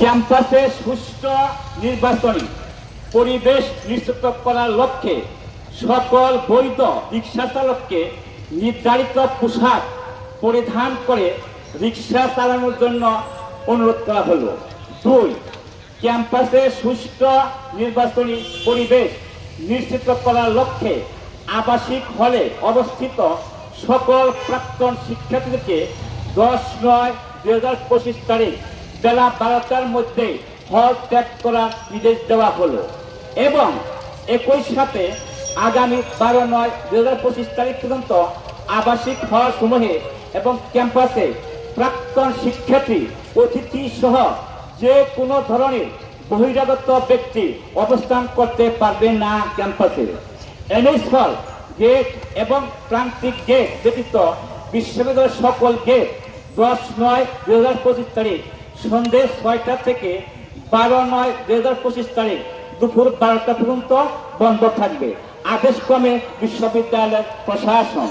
ক্যাম্পাসে সুষ্ঠু নির্বাচনী, পরিবেশ নিশ্চিত করার লক্ষ্যে সকল বৈধ রিক্সা চালককে নির্ধারিত পোশাক পরিধান করে রিক্সা চালানোর জন্য অনুরোধ করা হলো। দুই, ক্যাম্পাসে সুষ্ঠু নির্বাচনী পরিবেশ নিশ্চিত করার লক্ষ্যে আবাসিক হলে অবস্থিত সকল প্রাক্তন শিক্ষার্থীদেরকে দশ নয় দুই হাজার পঁচিশ তারিখ বেলা বারোটার মধ্যে হল ত্যাগ করার নির্দেশ দেওয়া হলো এবং একই সাথে আগামী বারো নয় দু হাজার পঁচিশ তারিখ পর্যন্ত আবাসিক হল সমূহে এবং ক্যাম্পাসে প্রাক্তন শিক্ষার্থী, অতিথি সহ যে কোনো ধরনের বহিরাগত ব্যক্তি অবস্থান করতে পারবে না ক্যাম্পাসে। এনএস হল গেট এবং প্রান্তিক গেট ব্যতীত বিশ্ববিদ্যালয়ের সকল গেট দশ নয় দু হাজার পঁচিশ তারিখ সন্ধ্যে ছয়টা থেকে বারো নয় দুই হাজার পঁচিশ তারিখ দুপুর বারোটা পর্যন্ত বন্ধ থাকবে। আদেশক্রমে বিশ্ববিদ্যালয়ের প্রশাসন